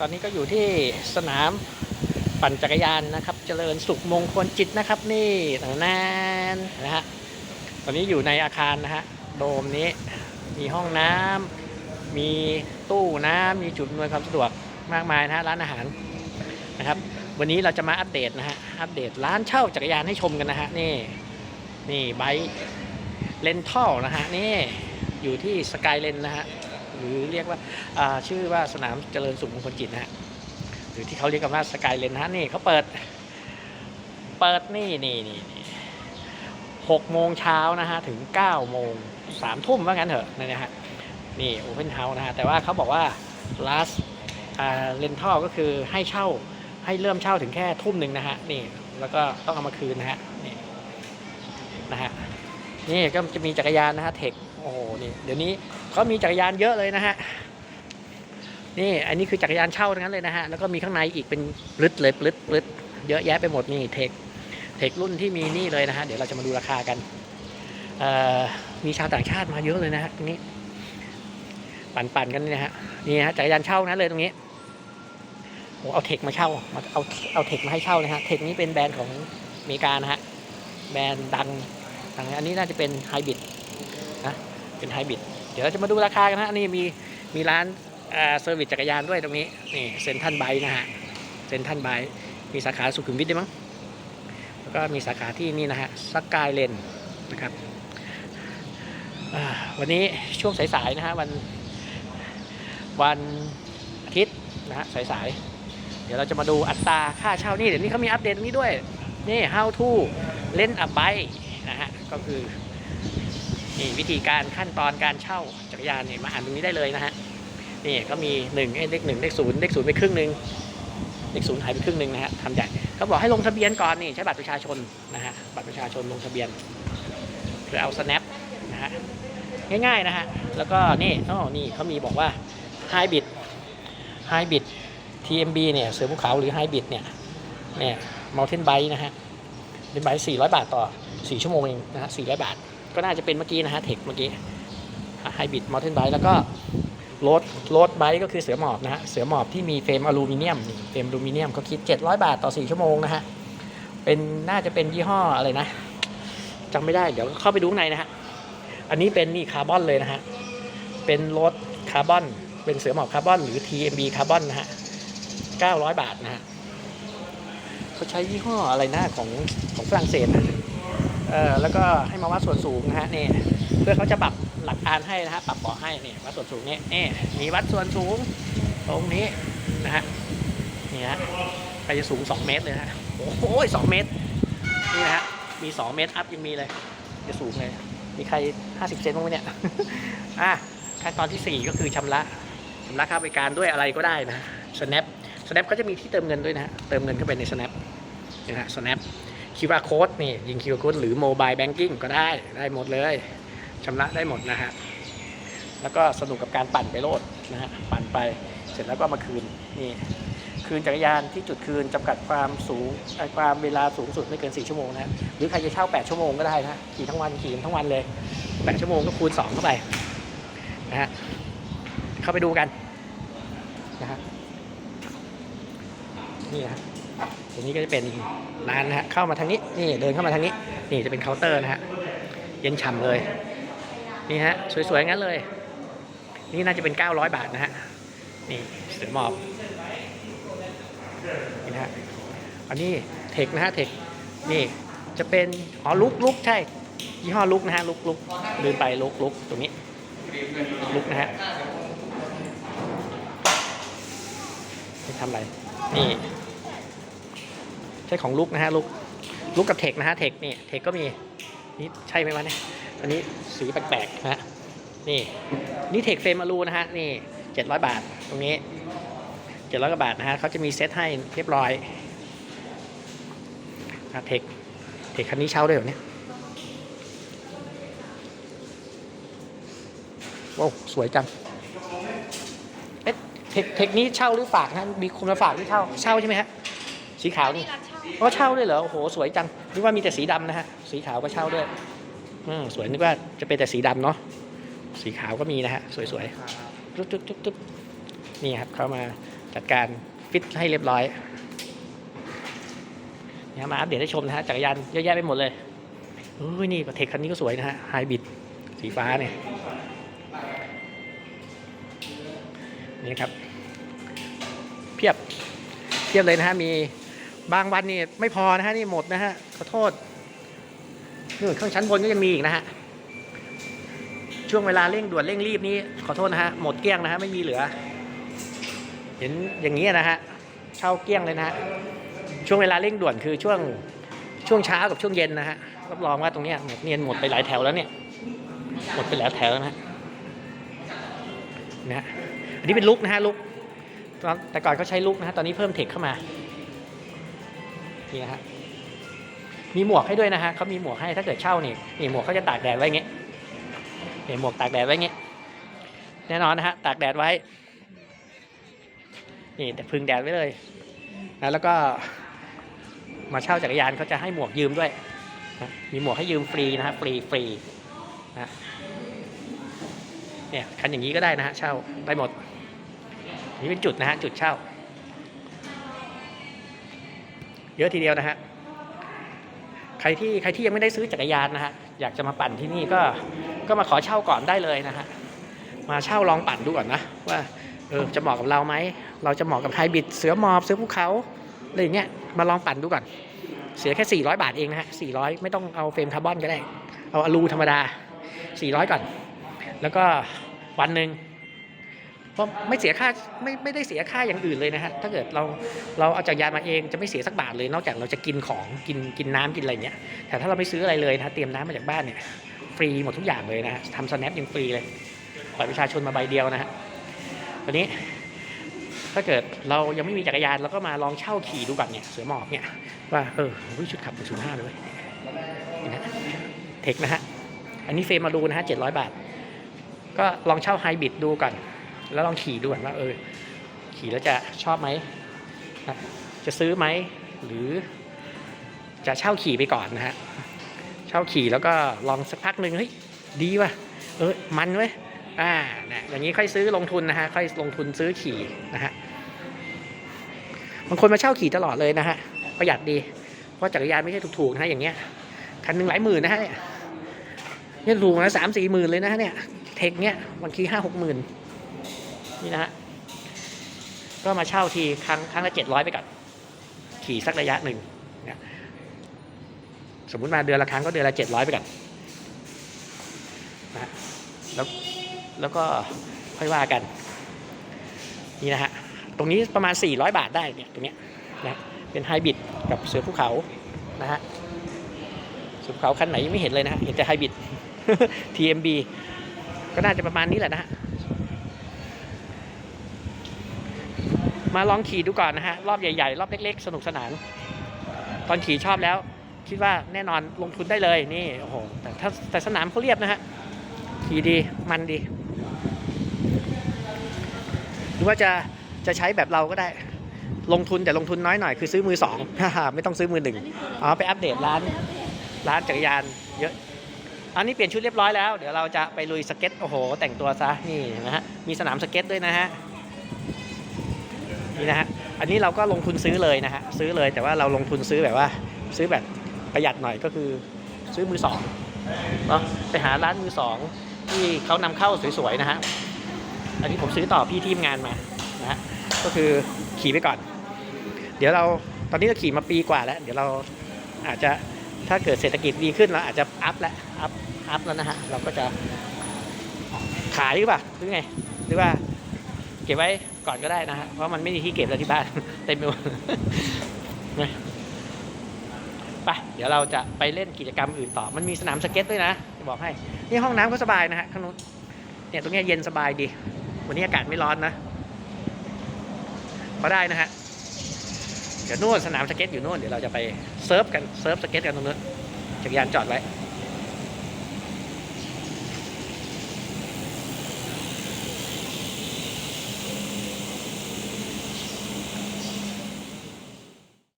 ตอนนี้ก็อยู่ที่สนามปั่นจักรยานนะครับ เจริญสุขมงคลจิตนะครับ นี่ต่างนานนะฮะตอนนี้อยู่ในอาคารนะฮะโดมนี้มีห้องน้ำมีตู้น้ำมีจุดอำนวยความสะดวกมากมายนะฮะร้านอาหารนะครับ วันนี้เราจะมาอัปเดตนะฮะอัปเดตร้านเช่าจักรยานให้ชมกันนะฮะนี่นี่ไบเลนทัลนะฮะนี่อยู่ที่สกายเลนนะฮะ หรือเรียกว่าาชื่อว่าสนามเจริญสุขมงคลจิตนะฮะหรือที่เขาเรียกกันว่าสกายเลนนะฮะนี่เขาเปิด เปิดนี่นี่นี่นหกโมงเช้านะฮะถึงเก้าโมงสามทุ่มว่างั้นเถอะนะฮะนี่โอเพนเฮาส์นะฮะแต่ว่าเขาบอกว่า last เลนทัลก็คือให้เช่าให้เริ่มเช่าถึงแค่ทุ่มหนึ่งนะฮะนี่แล้วก็ต้องเอามาคืนนะฮะ นี่ก็จะมีจักรยานนะฮะเทคโอ้โหนี่เดี๋ยวนี้เขามีจักรยานเยอะเลยนะฮะนี่อันนี้คือจักรยานเช่าทั้งนั้นเลยนะฮะแล้วก็มีข้างในอีกเป็นปลึดเลยปลึดปลึดเยอะแยะไปหมดนี่เทคเทครุ่นที่มีนี่เลยนะฮะเดี๋ยวเราจะมาดูราคากันมีชาวต่างชาติมาเยอะเลยนะฮะตรงนี้ปั่นปั่นๆกันนี่นะฮะนี่ฮะจักรยานเช่านั้นเลยตรงนี้โอ้เอาเทคมาเช่ามาเอาเอาเทคมาให้เช่านะฮะเทคนี้เป็นแบรนด์ของอเมริกานะฮะแบรนด์ดัง ทางอันนี้น่าจะเป็นไฮบริดนะเป็นไฮบริดเดี๋ยวเราจะมาดูราคากันนะนี่มีมีร้านอ่าเซอร์วิสจักรยานด้วยตรงนี้นี่เซ็นทันไบนะฮะเซ็นทันไบมีสาขาสุขุมวิทด้วยมั้งแล้วก็มีสาขาที่นี่นะฮะสกายเลนนะครับวันนี้ช่วงสายๆนะฮะวันวันอาทิตย์นะฮะสายๆเดี๋ยวเราจะมาดูอัตราค่าเช่านี่เดี๋ยวนี้เขามีอัปเดตตรงนี้ด้วยนี่ how to เล่นอับไบ ก็คือนี่วิธีการขั้นตอนการเช่าจักรยานเนี่ยมาอ่านตรงนี้ได้เลยนะฮะนี่ก็มีหนึ่งเลขหนึ่งเลขศูนย์เลขศูนย์ไปครึ่งหนึ่งเลขศูนย์หายไปครึ่งหนึ่งนะฮะทำใหญ่เขาบอกให้ลงทะเบียนก่อนนี่ใช้บัตรประชาชนนะฮะบัตรประชาชนลงทะเบียนหรือเอา snap นะฮะง่ายๆนะฮะแล้วก็นี่อ๋อนี่เขามีบอกว่า hybrid hybrid TMB เนี่ยเสือภูเขาหรือ hybrid เนี่ยเนี่ย mountain bike นะฮะเป็นไบค์400 บาทต่อ 4 ชั่วโมงเองนะฮะ400 บาท ก็น่าจะเป็นเมื่อกี้นะฮะเทคเมื่อกี้ไฮบริดมอเตอร์ไบค์แล้วก็รถรถไบค์ก็คือเสือหมอบนะฮะเสือหมอบที่มีเฟรมอลูมิเนียมนี่เฟรมอลูมิเนียมเขาคิด 700 บาทต่อ 4 ชั่วโมงนะฮะเป็นน่าจะเป็นยี่ห้ออะไรนะจำไม่ได้เดี๋ยวเข้าไปดูข้างในนะฮะอันนี้เป็นนี่คาร์บอนเลยนะฮะเป็นรถคาร์บอนเป็นเสือหมอบคาร์บอนหรือ TMB คาร์บอนนะฮะ900 บาทนะฮะเขาใช้ยี่ห้ออะไรนะของของฝรั่งเศสนะ เออแล้วก็ให้มาวัดส่วนสูงนะฮะนี่เพื่อเขาจะปรับหลักการให้นะฮะปรับเบาะให้นี่วัดส่วนสูงนี่นี่มีวัดส่วนสูงตรงนี้นะฮะนี่ฮะไปจะสูง 2 เมตรเลยฮะโอ้โหสองเมตรนี่นะฮะมี 2 เมตรอัพยังมีเลยจะสูงเลย มีใคร 50 เซนบ้างไหมเนี่ยอะขั้นตอนทีสี่4 ก็คือชำระชำระค่าบริการด้วยอะไรก็ได้นะ snap snap ก็จะมีที่เติมเงินด้วยนะฮะเติมเงินเข้าไปใน snap นี่นะฮะ snap QR code นี่ยิง QR code หรือ mobile banking ก็ได้ได้หมดเลยชำระได้หมดนะฮะแล้วก็สนุกกับการปั่นไปโลดนะฮะปั่นไปเสร็จแล้วก็มาคืนนี่คืนจักรยานที่จุดคืนจำกัดความสูงความเวลาสูงสุดไม่เกิน 4 ชั่วโมงนะฮะหรือใครจะเช่า 8 ชั่วโมงก็ได้นะขี่ทั้งวันขี่ทั้งวันเลย 8 ชั่วโมงก็คูณ 2 เข้าไปนะฮะเข้าไปดูกันนะฮะนี่นะฮะ ตรงนี้ก็จะเป็นร้านนะฮะเข้ามาทางนี้นี่เดินเข้ามาทางนี้ นี่จะเป็นเคาน์เตอร์นะฮะเย็นฉ่ำเลยนี่ฮะสวยๆงั้นเลย นี่น่าจะเป็น 900 บาทนะฮะนี่สือหมอบนี่นะฮะอันนี้เทคนะฮะเทคนี่จะเป็นอ๋อลุกลุกใช่ยี่ห้อลุกนะฮะลุกลุกลืมไปลุกลุกตรงนี้ลุกนะฮะทำอะไรนี่ ใช่ของลุกนะฮะลุกลุกกับเทคนะฮะเทคนี่เทคก็มีนี่ใช่ไหมวะเนี่ยอันนี้สีแปลกๆนะฮะนี่นี่เทคเฟรมมารูนะฮะนี่เจ็ดร้อยบาทตรงนี้เจ็ดร้อยกว่าบาทนะฮะเขาจะมีเซตให้เรียบร้อยนะเทคเทคคันนี้เช่าด้วยเหรอเนี่ยโอ้สวยจังเอ๊ะเทคเทคนี้เช่าหรือฝากนะมีคนมาฝากหรือเช่าเช่าใช่ไหมฮะสีขาวนี่ อ๋อเช่าด้วยเหรอ โอ้โห สวยจัง นึกว่ามีแต่สีดำนะฮะ สีขาวก็เช่าด้วย อืมสวยนึกว่าจะเป็นแต่สีดำเนาะ สีขาวก็มีนะฮะ สวยๆจุ๊บจุ๊บจุ๊บจุ๊บนี่ครับ เขามาจัดการฟิตให้เรียบร้อยนี่มาอัปเดตให้ชมนะฮะ จักรยานเยอะแยะไปหมดเลยโอ้ยนี่เทคคันนี้ก็สวยนะฮะ ไฮบริดสีฟ้าเนี่ย นี่ครับ เพียบ เพียบเลยนะฮะ มี บางวันนี่ไม่พอนะฮะนี่หมดนะฮะขอโทษนู่นข้างชั้นบนก็ยังมีอีกนะฮะช่วงเวลาเร่งด่วนเร่งรีบนี้ขอโทษนะฮะหมดเกลี้ยงนะฮะไม่มีเหลือ เห็นอย่างนี้นะฮะเช่าเกลี้ยงเลยนะฮะช่วงเวลาเร่งด่วนคือช่วงช่วงเช้ากับช่วงเย็นนะฮะรับรองว่าตรงเนี้ยหมดเนียนหมดไปหลายแถวแล้วเนี่ยหมดไปหลายแถวแล้วนะฮะนะอันนี้เป็นลุกนะฮะลุกแต่ก่อนเขาใช้ลูกนะฮะตอนนี้เพิ่มเทคเข้ามา นี่นะฮะมีหมวกให้ด้วยนะฮะเขามีหมวกให้ถ้าเกิดเช่านี่นี่หมวกเขาจะตากแดดไว้เงี้ยเนี่หมวกตากแดดไว้เงี้ยแน่นอนนะฮะตากแดดไว้นี่แต่พึ่งแดดไว้เลยนะแล้วก็มาเช่าจักรยานเขาจะให้หมวกยืมด้วยนะมีหมวกให้ยืมฟรีนะฮะฟรีฟรีนะเนี่ยคันอย่างนี้ก็ได้นะฮะเช่าได้หมดนี่เป็นจุดนะฮะจุดเช่า เยอะทีเดียวนะฮะใครที่ใครที่ยังไม่ได้ซื้อจักรยานนะฮะอยากจะมาปั่นที่นี่ก็ก็มาขอเช่าก่อนได้เลยนะฮะมาเช่าลองปั่นดูก่อนนะว่าเออจะเหมาะกับเราไหมเราจะเหมาะกับไฮบริดเสือหมอบเสือภูเขาอะไรอย่างเงี้ยมาลองปั่นดูก่อน เสียแค่ 400 บาทเองนะฮะ400 ไม่ต้องเอาเฟรมคาร์บอนก็ได้ เอาอลูธรรมดา 400 ก่อน แล้วก็วันหนึ่ง เพราะไม่เสียค่าไม่ไม่ได้เสียค่าอย่างอื่นเลยนะฮะถ้าเกิดเราเราเอาจักรยานมาเองจะไม่เสียสักบาทเลย นอกจากเราจะกินของกินกินน้ำกินอะไรเงี้ยแต่ถ้าเราไม่ซื้ออะไรเลยนะเตรียมน้ำมาจากบ้านเนี่ยฟรีหมดทุกอย่างเลยนะฮะทำสแนปยังฟรีเลยบัตรประชาชนมาใบเดียวนะฮะวันนี้ถ้าเกิดเรายังไม่มีจักรยานเราก็มาลองเช่าขี่ดูก่อนเนี่ยเสือหมอบเนี่ยว่าเออชุดขับเป็นศูนย์ห้าเลยนะเทคนะฮะอันนี้เฟรมมาดูนะฮะเจ็ดร้อยบาท ก็ลองเช่าไฮบริดดูก่อน แล้วลองขี่ดูก่อนว่าเออขี่แล้วจะชอบไหมนะจะซื้อไหมหรือจะเช่าขี่ไปก่อนนะฮะเช่าขี่แล้วก็ลองสักพักหนึ่งเฮ้ยดีว่ะเออมันเว้ยอ่านะอย่างนี้ค่อยซื้อลงทุนนะฮะค่อยลงทุนซื้อขี่นะฮะบางคนมาเช่าขี่ตลอดเลยนะฮะประหยัดดีเพราะจักรยานไม่ใช่ถูกๆนะฮะอย่างเงี้ยคันหนึ่งหลายหมื่นนะฮะเนี่ยเนี่ยถูกนะสามสี่หมื่นเลยนะฮะเนี่ยเทคเนี้ยบางทีห้าหกหมื่น นี่นะฮะก็มาเช่าทีครั้งครั้งละเจ็ดร้อยไปก่อนขี่สักระยะหนึ่งนะสมมุติมาเดือนละครั้งก็เดือนละเจ็ดร้อยไปก่อนนะฮะแล้วแล้วก็ค่อยว่ากัน นี่นะฮะตรงนี้ประมาณ 400 บาทได้เนี่ยตรงเนี้ยนะเป็นไฮบริดกับเสือภูเขานะฮะเสือภูเขาคันไหนยังไม่เห็นเลยนะฮะเห็นแต่ไฮบริด TMB ก็น่าจะประมาณนี้แหละนะฮะ มาลองขี่ดูก่อนนะฮะ รอบใหญ่ๆ รอบเล็กๆ สนุกสนาน ตอนขี่ชอบแล้ว คิดว่าแน่นอนลงทุนได้เลยนี่โอ้โหแต่ถ้าแต่สนามเขาเรียบนะฮะ ขี่ดีมันดี หรือว่าจะจะใช้แบบเราก็ได้ ลงทุนแต่ลงทุนน้อยหน่อยคือซื้อมือสองไม่ต้องซื้อมือหนึ่งอ๋อไปอัปเดตร้านร้านจักรยานเยอะอันนี้เปลี่ยนชุดเรียบร้อยแล้ว เดี๋ยวเราจะไปลุยสเก็ตโอ้โห แต่งตัวซะนี่นะฮะมีสนามสเก็ตด้วยนะฮะ นี่นะฮะอันนี้เราก็ลงทุนซื้อเลยนะฮะซื้อเลยแต่ว่าเราลงทุนซื้อแบบว่า ซื้อแบบประหยัดหน่อยก็คือซื้อมือสองเนาะไปหาร้านมือสองที่เขานำเข้าสวยๆนะฮะอันนี้ผมซื้อต่อพี่ทีมงานมานะฮะก็คือขี่ไปก่อน เดี๋ยวเราตอนนี้เราขี่มาปีกว่าแล้ว เดี๋ยวเราอาจจะถ้าเกิดเศรษฐกิจดีขึ้นเราอาจจะอัพแล้วอัพอัพแล้วนะฮะเราก็จะขายหรือเปล่าหรือไงหรือว่า เก็บไว้ก่อนก็ได้นะฮะเพราะมันไม่มีที่เก็บแล้วที่บ้านเต็มไปหมดนะไปเดี๋ยวเราจะไปเล่นกิจกรรมอื่นต่อ มันมีสนามสเก็ตด้วยนะจะบอกให้ นี่ห้องน้ำก็สบายนะฮะข้างนู้นเนี่ยตรงนี้เย็นสบายดี วันนี้อากาศไม่ร้อนนะพอได้นะฮะ เดี๋ยวนู่นสนามสเก็ตอยู่นู่นเดี๋ยวเราจะไปเซิร์ฟกันเซิร์ฟสเก็ตกันตรงนู้นจักรยานจอดไว้